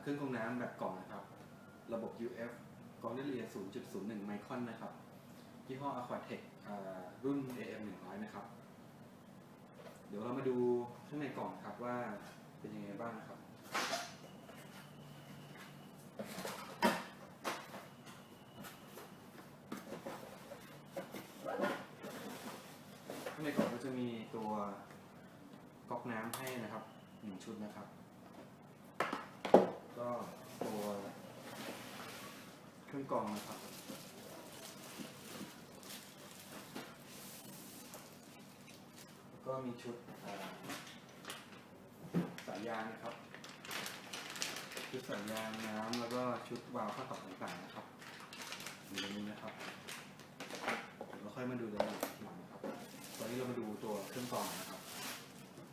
เครื่องกรองน้ำแบบกล่องนะครับ ระบบ UF กรองได้ละเอียด 0.01 ไมครอนนะครับยี่ห้อ Aquatech อ่ารุ่น AM 100 นะครับ เดี๋ยวเรามาดูข้างในกล่องครับว่าเป็นยังไงบ้างนะครับ ข้างในกล่องก็จะมีตัวก๊อกน้ำให้นะครับหนึ่งชุดนะครับ ก็ตัวเครื่องกรองนะครับ แล้วก็มีชุดสายยางนะครับ ชุดสายยางน้ำแล้วก็ชุดวาล์วข้อต่อต่างๆนะครับอยู่ในนี้นะครับเดี๋ยวเราค่อยมาดูรายละเอียดทีหลังนะครับ ตอนนี้เรามาดูตัวเครื่องกรองนะครับ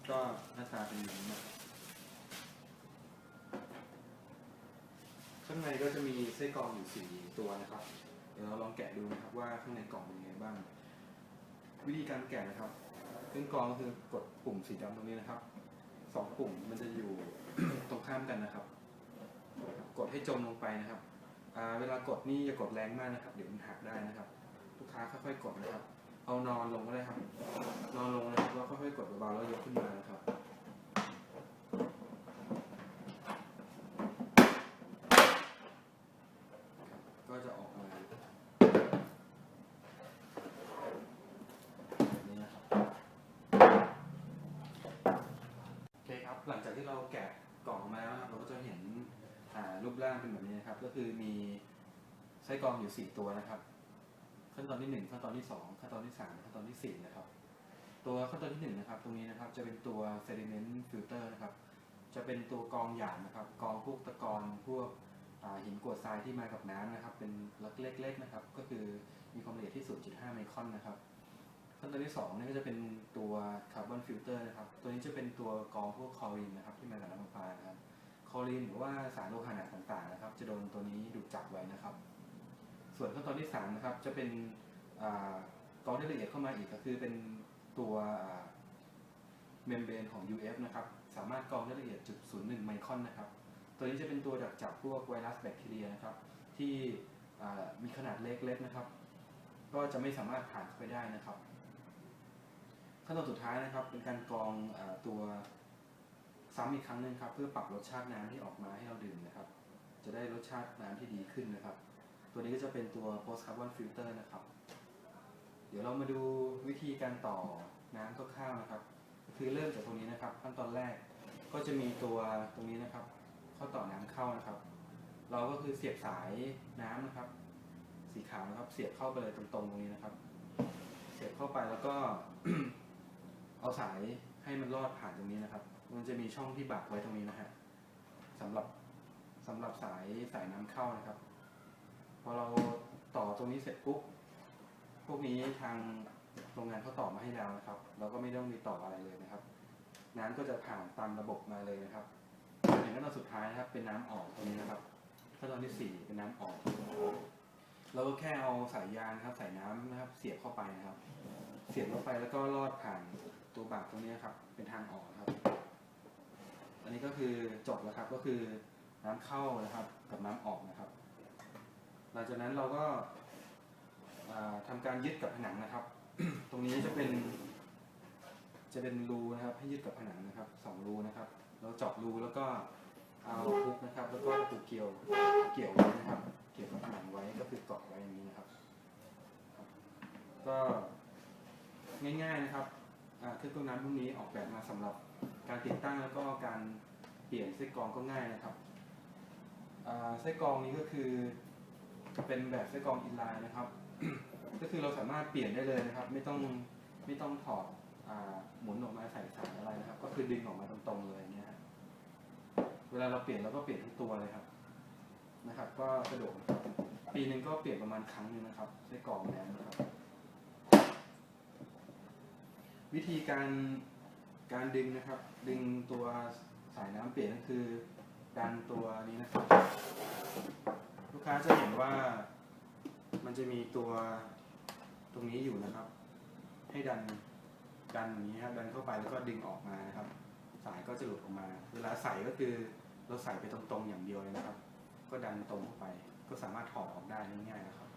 ก็หน้าตาเป็นอย่างนี้นะครับางในก็จะมีไส้กรองอยู่สี่ตัวนะครับ เดี๋ยวเราลองแกะดูนะครับว่าข้างในกล่องเป็นยังไงบ้าง วิธีการแกะนะครับเครื่องกรองก็คือกดปุ่มสีดำตรงนี้นะครับสองปุ่มมันจะอยู่ตรงข้ามกันนะครับ กดให้จมลงไปนะครับเวลากดนี่อย่ากดแรงมากนะครับ เดี๋ยวมันหักได้นะครับลูกค้าค่อยๆกดนะครับ เอานอนลงก็ได้ครับ นอนลงนะครับแล้วค่อยๆกดเบาๆแล้วยกขึ้นมานะครับ ก็จะออกมาแบบนี้นะครับ โอเคครับ หลังจากที่เราแกะกล่องออกมาแล้วนะครับเราก็จะเห็นอ่ารูปร่างเป็นแบบนี้นะครับ ก็คือมีไส้กรองอยู่ 4 ตัวนะครับ ขั้นตอนที่ 1 ขั้นตอนที่ 2 ขั้นตอนที่ 3 ขั้นตอนที่ 4 นะครับ ตัวขั้นตอนที่ 1 นะครับ ตรงนี้นะครับจะเป็นตัว sediment filter นะครับ จะเป็นตัวกรองหยาบนะครับ กรองพวกตะกอนพวกหินกรวดทรายที่มากับน้ำนะครับ เป็นเล็กๆนะครับ ก็คือมีความละเอียดที่ 0.5 ไมครอนนะครับ ขั้นตอนที่2นี่ก็จะเป็นตัวคาร์บอนฟิลเตอร์นะครับ ตัวนี้จะเป็นตัวกรองพวกคลอรีนนะครับที่มาจากน้ำประปานะครับคลอรีนหรือว่าสารโลหะหนักต่างๆนะครับ จะโดนตัวนี้ดูดจับไว้นะครับ ส่วนขั้นตอนที่3นะครับจะเป็นอกรองได้ละเอียดเข้ามาอีกก็คือเป็นตัวเมมเบรนของ UF นะครับ สามารถกรองได้ละเอียดจุด01 ไมครอนนะครับ ตัวนี้จะเป็นตัวดักจับพวกไวรัสแบคทีเรียนะครับ ที่มีขนาดเล็กๆนะครับ ก็จะไม่สามารถผ่านเข้าไปได้นะครับ ขั้นตอนสุดท้ายนะครับ เป็นการกรองอตัวซ้ำอีกครั้งหนึ่งครับ เพื่อปรับรสชาติน้ำที่ออกมาให้เราดื่มนะครับ จะได้รสชาติน้ำที่ดีขึ้นนะครับ ตัวนี้ก็จะเป็นตัว post carbon filter นะครับ เดี๋ยวเรามาดูวิธีการต่อน้ำคร่าวๆนะครับ คือเริ่มจากตรงนี้นะครับ ขั้นตอนแรกก็จะมีตัวตรงนี้นะครับเข้าต่อน้ำเข้านะครับ เราก็คือเสียบสายน้ำนะครับ สีขาวนะครับ เสียบเข้าไปเลยตรงๆตรงนี้นะครับ เสียบเข้าไปแล้วก็ เอาสายให้มันลอดผ่านตรงนี้นะครับ มันจะมีช่องที่บักไว้ตรงนี้นะฮะสำหรับสำหรับสายสายน้ำเข้านะครับ พอเราต่อตรงนี้เสร็จปุ๊บพวกนี้ทางโรงงานเขาต่อมาให้แล้วนะครับ เราก็ไม่ต้องมีต่ออะไรเลยนะครับ น้ำก็จะผ่านตามระบบมาเลยนะครับอย่างขั้นตอนสุดท้ายนะครับ เป็นน้ำออกตรงนี้นะครับขั้นตอนที่สี่เป็นน้ำออกเราก็แค่เอาสายยางครับ สายน้ำนะครับ เสียบเข้าไปนะครับ เสียบเข้าไปแล้วก็ลอดผ่าน ตัวบากตรงนี้ครับเป็นทางออกครับ อันนี้ก็คือจบแล้วครับก็คือน้ำเข้านะครับกับน้ำออกนะครับ หลังจากนั้นเราก็าทำการยึดกับผนังนะครับ ตรงนี้จะเป็น จะเป็นรูนะครับ ให้ยึดกับผนังนะครับสองรูนะครับ เราเจาะรูแล้วก็เอาพุกนะครับ แล้วก็ปูเกี่ยวเกี่ยวไว้นะครับ เกี่ยวกับผนังไว้ก็คือเกาะไว้อย่างนี้นะครับ ก็ง่ายๆนะครับ เครื่องกรองน้ำพวกนี้ออกแบบมาสำหรับการติดตั้งแล้วก็การเปลี่ยนไส้กรองก็ง่ายนะครับอ่าไส้กรองนี้ก็คือเป็นแบบไส้กรองอินไลน์นะครับ ก็คือเราสามารถเปลี่ยนได้เลยนะครับ ไม่ต้องไม่ต้องถอดหมุนออกมาใส่สายอะไรนะครับ ก็คือดึงออกมาตรงๆเลยเนี่ยเวลาเราเปลี่ยนเราก็เปลี่ยนทุกตัวเลยครับนะครับ ก็สะดวกปีหนึ่งก็เปลี่ยนประมาณครั้งหนึงนะครับไส้กรองน้ำนะครับ วิธีการการดึงนะครับ ดึงตัวสายน้ำเปลี่ยนก็คือ ดันตัวนี้นะครับ ลูกค้าจะเห็นว่ามันจะมีตัวตรงนี้อยู่นะครับ ให้ดันดันอย่างนี้ครับดันเข้าไปแล้วก็ดึงออกมานะครับ สายก็จะหลุดออกมา เวลาใส่ก็คือเราใส่ไปตรงๆอย่างเดียวเลยนะครับ ก็ดันตรงเข้าไป ก็สามารถถอดออกได้ง่ายๆนะครับ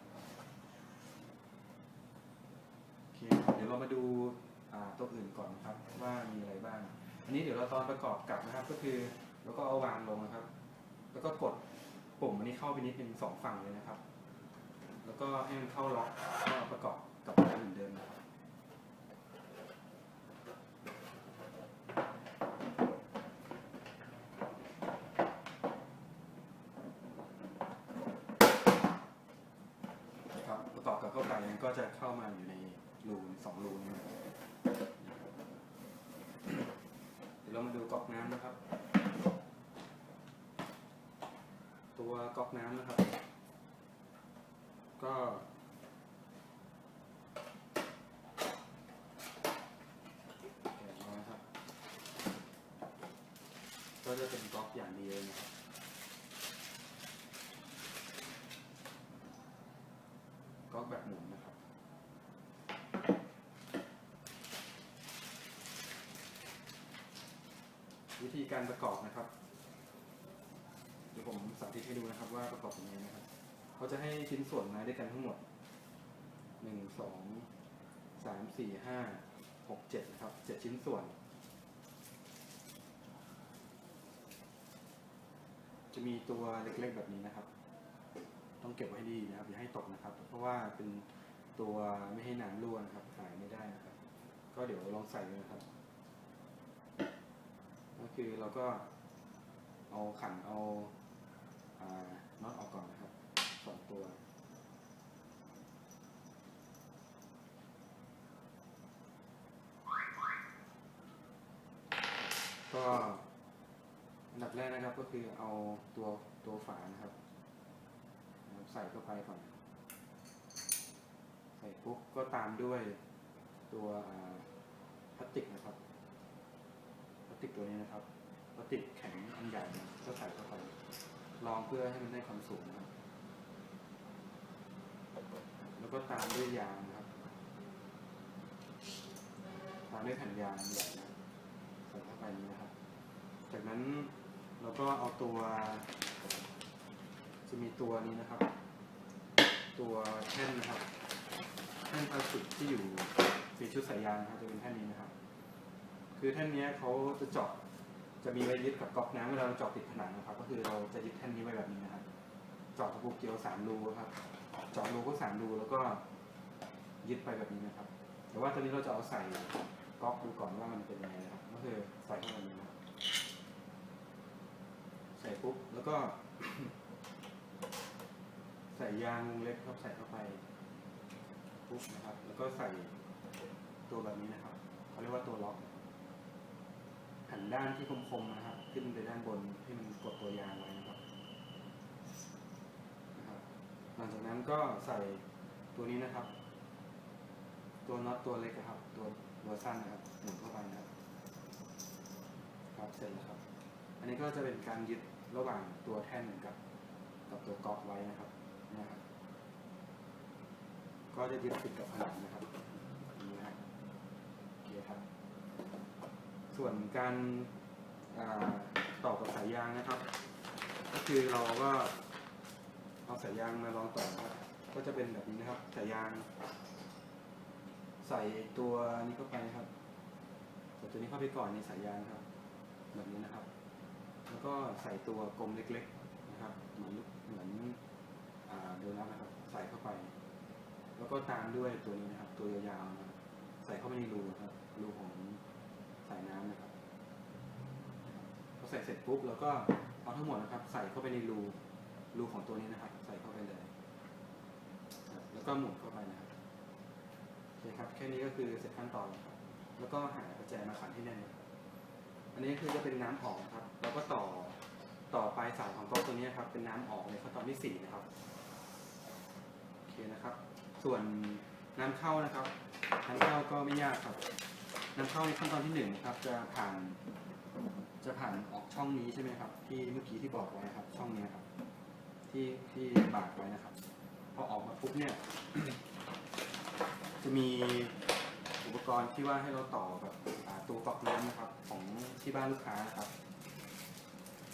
โอเคเดี๋ยวเรามาดู ตัวอื่นก่อนนะครับว่ามีอะไรบ้าง อันนี้เดี๋ยวเราตอนประกอบกลับนะครับ ก็คือเราก็เอาวางลงนะครับ แล้วก็กดปุ่มอันนี้เข้าไปนิดนึงสองฝั่งเลยนะครับ แล้วก็ให้มันเข้าล็อกก็ประกอบกับกันเหมือนเดิมนะครับนะครับประกอบกับเข้าไปมันก็จะเข้ามาอยู่ในรูสองรูนี้นะครับ เรามาดูก๊อกน้ำนะครับ ตัวก๊อกน้ำนะครับ ก็นะครับก็จะเป็นก๊อกอย่างดียนะครับ ก๊อกแบบหมุนนะครับ วิธีการประกอบนะครับ เดี๋ยวผมสาธิตให้ดูนะครับ ว่าประกอบยังไงนะครับเขาจะให้ชิ้นส่วนมาด้วยกันทั้งหมดหนึ่งสองสามสี่ห้าหกเจ็ดนะครับเจ็ดชิ้นส่วนจะมีตัวเล็กๆแบบนี้นะครับ ต้องเก็บไว้ให้ดีนะครับอย่าให้ตกนะครับ เพราะว่าเป็นตัวไม่ให้น้ำรั่วนะครับ หายไม่ได้นะครับ ก็เดี๋ยวลองใส่เลยนะครับ ก็คือเราก็เอาขันเอาน็อตออกก่อนนะครับสองตัว ก็อันดับแรกนะครับก็คือเอาตัวตัวฝานะครับ ใส่เข้าไปก่อน ใส่ปุ๊บก็ตามด้วยตัวพลาสติกนะครับ ติกตัวนี้นะครับพลาสติกแข็งอันใหญ่นะก็ใส่เข้าไปลองเพื่อให้มันได้ความสูงนะครับ แล้วก็ตามด้วยยางนะครับ ตามด้วยแผ่นยางอันใหญ่นะใส่เข้าไปนี้นะครับ จากนั้นเราก็เอาตัว จะมีตัวนี้นะครับ ตัวแท่นนะครับ แท่นพลาสติกที่อยู่ในชุดสายยางนะครับจะเป็นแท่นนี้นะครับ คือแท่นนี้เขาจะเจาะจะมีไว้ยึดกับก๊อกน้ำเวลาเราเจาะติดผนังนะครับ ก็คือเราจะยึดแท่นนี้ไว้แบบนี้นะครับ เจาะตะปูเกลียวสามรูครับ เจาะรูก็สามรูแล้วก็ยึดไปแบบนี้นะครับ แต่ว่าตอนนี้เราจะเอาใส่ก๊อกดูก่อนว่ามันเป็นยังไงนะครับ ก็คือใส่เข้าไปนี้นะครับใส่ปุ๊บแล้วก็ ใส่ยางวงเล็บครับใส่เข้าไปปุ๊บนะครับ แล้วก็ใส่ตัวแบบนี้นะครับเขาเรียกว่าตัวล็อก หันด้านที่คมๆนะครับ ขึ้นไปด้านบนให้มันกดตัวยางไว้นะครับนะครับ หลังจากนั้นก็ใส่ตัวนี้นะครับ ตัวน็อตตัวเล็กนะครับ ตัวตัวสั้นนะครับหมุนเข้าไปนะครับครับเสร็จแล้วครับ อันนี้ก็จะเป็นการยึดระหว่างตัวแท่นกับ กับตัวก๊อกไว้นะครับนะครับก็จะยึดติดกับผนังนะครับนี้นะครับโอเคครับ ส่วนการต่อกับสายยางนะครับ ก็คือเราก็เอาสายยางมาลองต่อครับก็จะเป็นแบบนี้นะครับสายยาง ใส่ตัวนี้เข้าไปนะครับใส่ตัวนี้เข้าไปก่อนในสายยางครับ แบบนี้นะครับ แล้วก็ใส่ตัวกลมเล็ก ๆนะครับ เหมือนเหมือนอ่าโดนัทนะครับ ใส่เข้าไป แล้วก็ตามด้วยตัวนี้นะครับ ตัวยาวๆนะครับใส่เข้าไปในรูนะครับรูของ สายน้ำนะครับพอใส่เสร็จปุ๊บแล้วก็เอาทั้งหมดนะครับ ใส่เข้าไปในรูรูของตัวนี้นะครับ ใส่เข้าไปเลยแล้วก็หมุนเข้าไปนะครับโอเคครับแค่นี้ก็คือเสร็จขั้นตอนแล้วครับ แล้วก็หาประแจมาขันให้แน่นอันนี้คือจะเป็นน้ำออกครับแล้วก็ต่อต่อปลายสายของก๊อกตัวนี้ครับ เป็นน้ำออกในขั้นตอนที่สี่นะครับโอเคนะครับ ส่วนน้ำเข้านะครับน้ำเข้าก็ไม่ยากครับ น้ำเข้าในขั้นตอนที่หนึ่งนะครับจะผ่านจะผ่านออกช่องนี้ใช่ไหมครับ ที่เมื่อกี้ที่บอกไว้ครับ ช่องนี้ครับ ที่ที่บากไว้นะครับ พอออกมาปุ๊บเนี่ย จะมีอุปกรณ์ที่ว่าให้เราต่อกับตัวกรอกน้ำนะครับ ของที่บ้านลูกค้านะครับ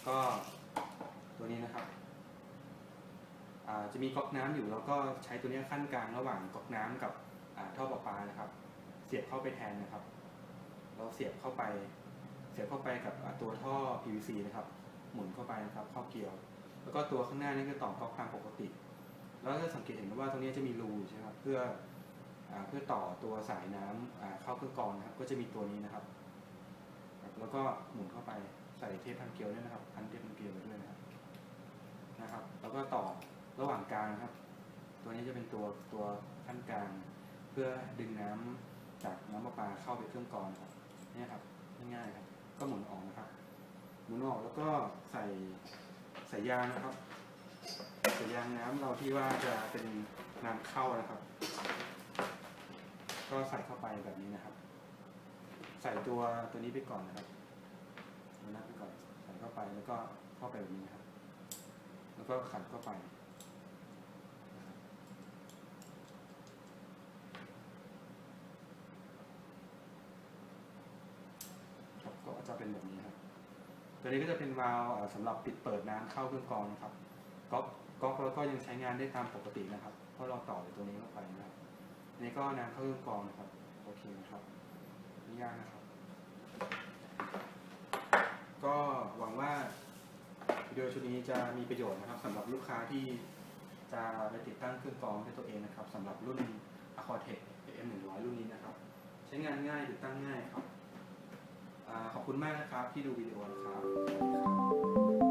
ก็ตัวนี้นะครับจะมีก๊อกน้ำอยู่แล้วก็ใช้ตัวนี้ขั้นกลางระหว่างก๊อกน้ำกับท่อประปานะครับ เสียบเข้าไปแทนนะครับ เราเสียบเข้าไป เสียบเข้าไปกับตัวท่อ PVC นะครับ หมุนเข้าไปนะครับเข้าเกี่ยว แล้วก็ตัวข้างหน้านี่คือต่อก๊อกตามปกติ แล้วก็สังเกตเห็นว่าตรงนี้จะมีรูใช่ไหมครับเพื่ออเพื่อต่อตัวสายน้ำอ่าเข้าเครื่องกรองนะครับ ก็จะมีตัวนี้นะครับ แล้วก็หมุนเข้าไปใส่เทปพันเกลียวด้วยนะครับพันเทปพันเกลียวไปด้วยนะครับนะครับ แล้วก็ต่อระหว่างกลางนะครับ ตัวนี้จะเป็นตัวตัวขั้นกลาง เพื่อดึงน้ำจากน้ำประปาเข้าไปเครื่องกรองครับ เนี่ยครับง่ายๆครับ ก็หมุนออกนะครับหมุนออกแล้วก็ใส่ใส่ยางนะครับใสายางน้ำเราที่ว่าจะเป็นน้ำเข้านะครับ ก็ใส่เข้าไปแบบนี้นะครับ ใส่ตัวตัวนี้ไปก่อนนะครับตัวนั้นไปก่อนใส่เข้าไปแล้วก็เข้าไปแบบนี้นะครับ แล้วก็ขันเข้าไปครับก็จะ เป็นแบบนี้ครับตัวนี้ก็จะเป็นวาล์วสำหรับปิดเปิดน้ำเข้าเครื่องกรองนะครับก๊อกก๊อกแล้วก็ยังใช้งานได้ตามปกตินะครับ เพราะเราต่อตัวนี้เข้าไปนะครับนี่ก็น้ำเข้าเครื่องกรองนะครับโอเคนะครับไม่ยากนะครับ ก็หวังว่าวิดีโอชุดนี้จะมีประโยชน์นะครับสำหรับลูกค้าที่จะไปติดตั้งเครื่องกรองให้ตัวเองนะครับสำหรับรุ่น Aquatech AM100 รุ่นนี้นะครับ ใช้งานง่ายติดตั้งง่ายครับ ขอบคุณมากนะครับที่ดูวิดีโอนะครับสวัสดีครับ